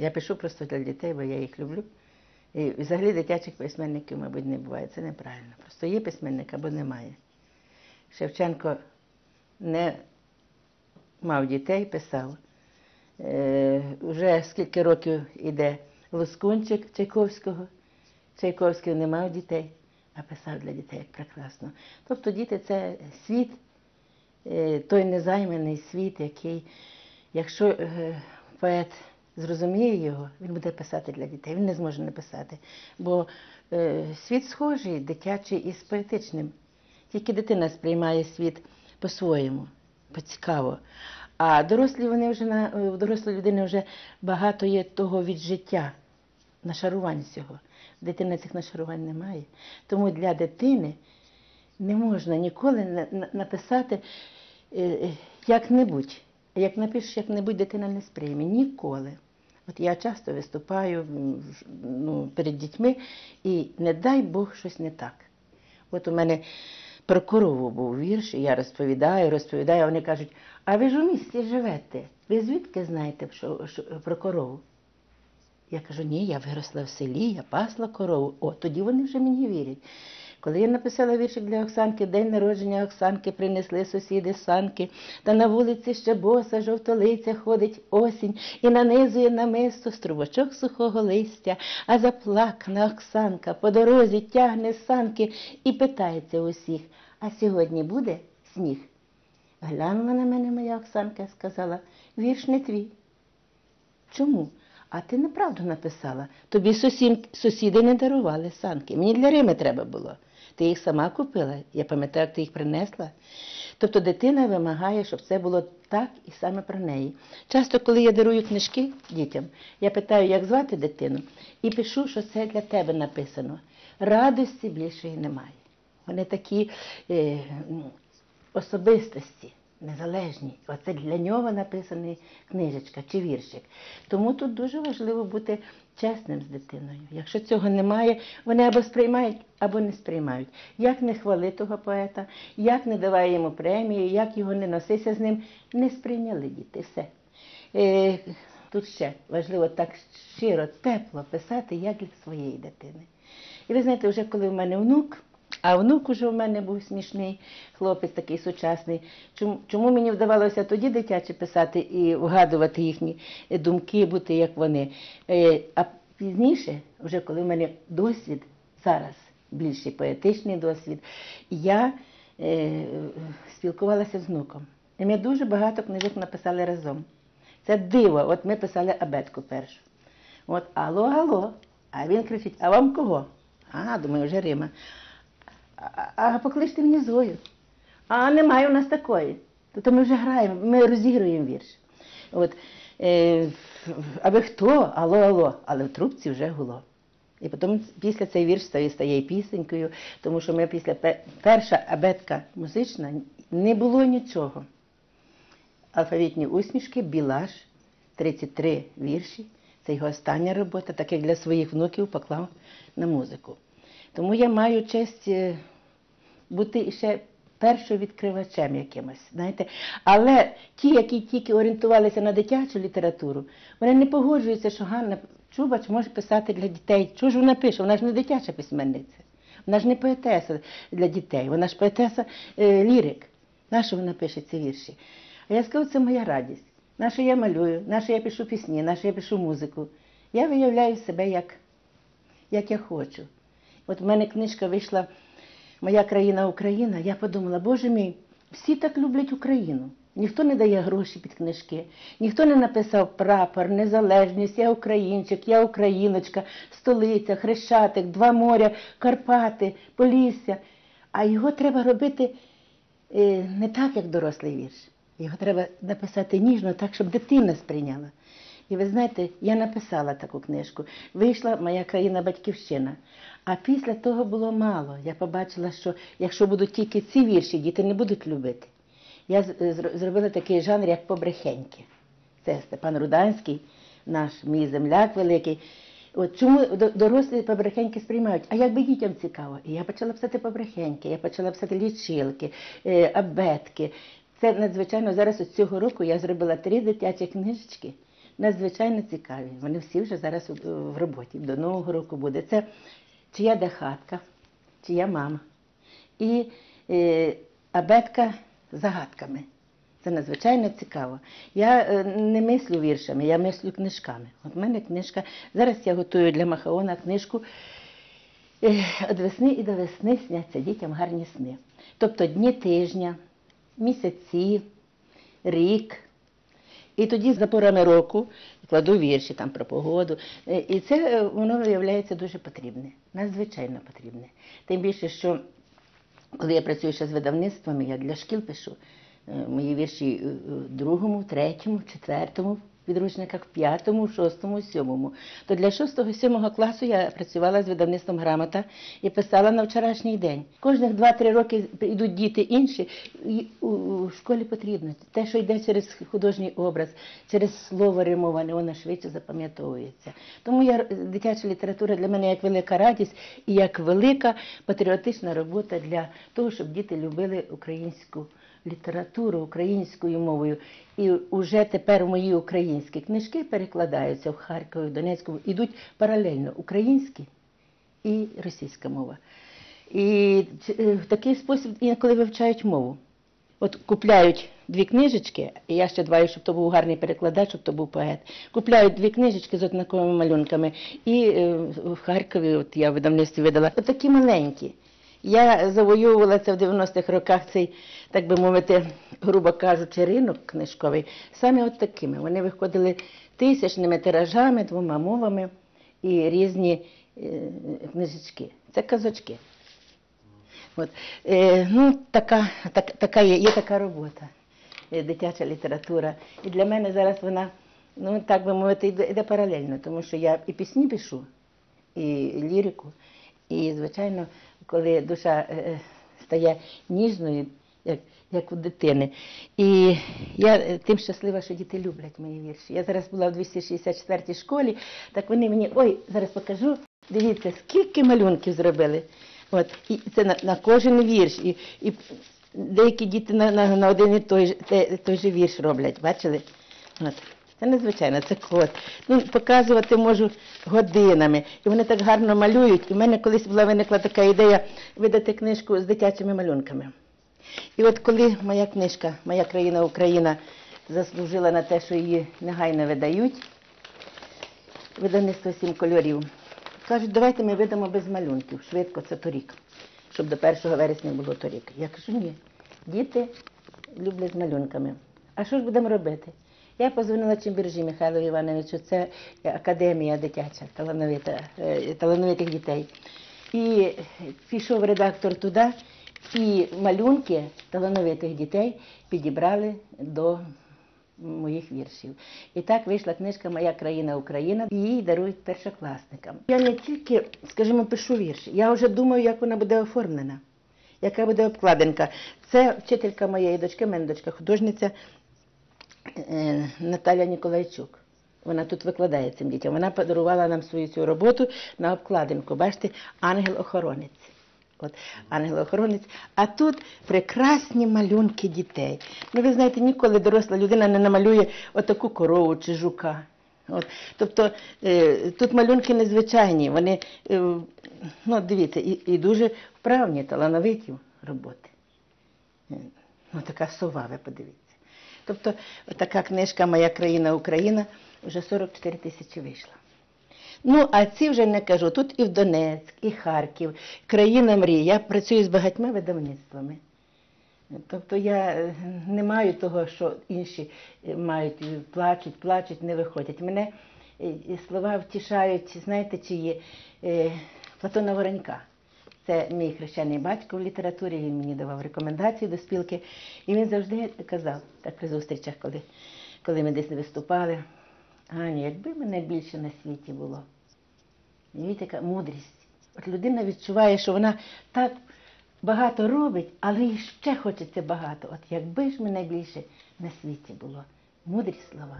Я пишу просто для дітей, бо я їх люблю. І взагалі дитячих письменників, мабуть, не буває. Це неправильно. Просто є письменник або немає. Шевченко не мав дітей, писав. Е, вже скільки років іде Лоскунчик Чайковського. Чайковський не мав дітей, а писав для дітей як прекрасно. Тобто діти це світ, е, той незайманий світ, який, якщо е, поет зрозуміє його, він буде писати для дітей, він не зможе не писати. Бо е, світ схожий, дитячий із поетичним. Тільки дитина сприймає світ по-своєму, по-цікаво. А дорослі вони вже на у дорослої людини вже багато є того від життя, нашарувань всього. Дитина цих нашарувань не має. Тому для дитини не можна ніколи на- на- написати е, е, як-небудь. Як напишеш як-небудь, дитина не сприйме. Ніколи. От я часто виступаю ну, перед дітьми, і не дай Бог щось не так. От у мене про корову був вірш, і я розповідаю, розповідаю, вони кажуть, а ви ж у місті живете? Ви звідки знаєте що, що, про корову? Я кажу, ні, я виросла в селі, я пасла корову. О, тоді вони вже мені вірять. Коли я написала віршик для Оксанки, день народження Оксанки принесли сусіди санки, та на вулиці ще боса жовтолиця ходить осінь і нанизує на мисто струбочок сухого листя, а заплакана Оксанка по дорозі тягне санки і питається усіх, а сьогодні буде сніг? Глянула на мене моя Оксанка сказала, вірш не твій. Чому? А ти неправду написала. Тобі сусім, сусіди не дарували санки. Мені для Рими треба було. Ти їх сама купила. Я пам'ятаю, як ти їх принесла. Тобто дитина вимагає, щоб це було так і саме про неї. Часто, коли я дарую книжки дітям, я питаю, як звати дитину, і пишу, що це для тебе написано. Радості більшої немає. Вони такі е, особистості, незалежні. Оце для нього написана книжечка чи віршик. Тому тут дуже важливо бути чесним з дитиною. Якщо цього немає, вони або сприймають, або не сприймають. Як не хвали того поета, як не давай йому премію, як його не носися з ним, не сприйняли діти. Все. Е, тут ще важливо так щиро, тепло писати, як для своєї дитини. І ви знаєте, вже коли в мене внук, а внук уже в мене був смішний хлопець, такий сучасний. Чому, чому мені вдавалося тоді дитяче писати і вгадувати їхні е, думки, бути як вони? Е, А пізніше, вже коли в мене досвід зараз, більший поетичний досвід, я е, спілкувалася з внуком. І ми дуже багато книжок написали разом. Це диво. От ми писали абетку першу. От алло, алло. А він кричить: а вам кого? А, думаю, вже Рима. А, а покличте мені Зою. А немає у нас такої. Тобто ми вже граємо, ми розігруємо вірш. От, е, аби хто, алло, алло, але в трубці вже гуло. І потім після цей вірш стає, стає пісенькою, тому що ми після перша абетка музична не було нічого. Алфавітні усмішки, білаш, 33 вірші. Це його остання робота, так як для своїх внуків поклав на музику. Тому я маю честь е, бути ще першовідкривачем якимось. Знаєте? Але ті, які тільки орієнтувалися на дитячу літературу, вони не погоджуються, що Ганна Чубач може писати для дітей. Чого ж вона пише? Вона ж не дитяча письменниця. Вона ж не поетеса для дітей, вона ж поетеса е, лірик. Нащо вона пише ці вірші? А я скажу, це моя радість. Нащо я малюю, нащо я пишу пісні, нащо я пишу музику. Я виявляю себе як, як я хочу. От в мене книжка вийшла Моя країна Україна. Я подумала, Боже мій, всі так люблять Україну. Ніхто не дає гроші під книжки, ніхто не написав прапор, незалежність, я українчик, я україночка, столиця, хрещатик, два моря, Карпати, Полісся. А його треба робити е, не так, як дорослий вірш. Його треба написати ніжно, так, щоб дитина сприйняла. І ви знаєте, я написала таку книжку. Вийшла моя країна батьківщина. А після того було мало. Я побачила, що якщо будуть тільки ці вірші, діти не будуть любити. Я зробила такий жанр, як побрехеньки. Це Степан Руданський, наш мій земляк великий. От чому дорослі побрехеньки сприймають? А якби дітям цікаво? І я почала писати побрехеньки, я почала писати лічилки, е, абетки. Це надзвичайно зараз з цього року я зробила три дитячі книжечки. надзвичайно цікаві. Вони всі вже зараз в роботі. До Нового року буде. Це чия де хатка, чия мама. І е, абетка загадками. Це надзвичайно цікаво. Я е, не мислю віршами, я мислю книжками. От в мене книжка. Зараз я готую для Махаона книжку Від весни і до весни сняться дітям гарні сни. Тобто дні тижня, місяці, рік. І тоді за порами року кладу вірші там про погоду. Е, І це е, воно виявляється дуже потрібне, надзвичайно потрібне. Тим більше, що коли я працюю ще з видавництвами, я для шкіл пишу е, мої вірші в другому, третьому, четвертому підручниках, в п'ятому, шостому, сьомому. То для шостого, сьомого класу я працювала з видавництвом грамота і писала на вчорашній день. Кожних 2-3 роки йдуть діти інші, і у школі потрібно. Те, що йде через художній образ, через слово римоване, воно швидше запам'ятовується. Тому я, дитяча література для мене як велика радість і як велика патріотична робота для того, щоб діти любили українську літературу українською мовою. І вже тепер мої українські книжки перекладаються в Харкові, в Донецьку, ідуть паралельно українські і російська мова. І е, в такий спосіб інколи вивчають мову. От купляють дві книжечки, і я ще дбаю, щоб то був гарний перекладач, щоб то був поет. Купляють дві книжечки з однаковими малюнками. І е, в Харкові, от я в видавництві видала, от такі маленькі. Я завоювала це в 90-х роках цей, так би мовити, грубо кажучи, ринок книжковий, саме от такими. Вони виходили тисячними тиражами, двома мовами і різні е, книжечки. Це казочки. От. Е, ну, така, так, така є, є така робота, е, дитяча література. І для мене зараз вона, ну так би мовити, йде, паралельно, тому що я і пісні пишу, і лірику. І, звичайно, коли душа е, е, стає ніжною, як, як у дитини. І я е, тим щаслива, що діти люблять мої вірші. Я зараз була в 264 школі, так вони мені, ой, зараз покажу, дивіться, скільки малюнків зробили. От, і це на, на кожен вірш. І, і деякі діти на, на, на один і той, те- той же вірш роблять, бачили? От. Це надзвичайно, це кот. Ну, показувати можу годинами. І вони так гарно малюють. І в мене колись була виникла така ідея видати книжку з дитячими малюнками. І от коли моя книжка, моя країна Україна, заслужила на те, що її негайно видають, видавництво сім кольорів. Кажуть, давайте ми видамо без малюнків, швидко, це торік, щоб до 1 вересня було торік. Я кажу, ні, діти люблять з малюнками. А що ж будемо робити? Я позвонила Чимбіржі Михайлові Івановичу, це академія дитяча, талановита, е, талановитих дітей. І пішов редактор туди, і малюнки талановитих дітей підібрали до моїх віршів. І так вийшла книжка Моя країна Україна, і її дарують першокласникам. Я не тільки, скажімо, пишу вірші, я вже думаю, як вона буде оформлена, яка буде обкладинка. Це вчителька моєї дочки, мене дочка художниця Наталя Ніколайчук. Вона тут викладає цим дітям. Вона подарувала нам свою цю роботу на обкладинку. Бачите, ангел-охоронець. От ангел-охоронець. А тут прекрасні малюнки дітей. Ну, ви знаєте, ніколи доросла людина не намалює отаку корову чи жука. От. Тобто е, тут малюнки незвичайні, вони е, ну, дивіться, і, і дуже вправні, талановиті роботи. Е, Ну, така сова, ви подивіться. Тобто, така книжка Моя країна Україна вже 44 тисячі вийшла. Ну, а ці вже не кажу. Тут і в Донецьк, і Харків, країна мрій. Я працюю з багатьма видавництвами. Тобто я е, не маю того, що інші е, мають, е, плачуть, плачуть, не виходять. Мене слова втішають, знаєте, чиї Платона Воронька. Це мій хрещений батько в літературі, він мені давав рекомендації до спілки. І він завжди казав, так при зустрічах, коли, коли ми десь виступали, Аню, якби мене більше на світі було. І яка мудрість. От людина відчуває, що вона так багато робить, але їй ще хочеться багато. От якби ж мене більше на світі було. Мудрі слова.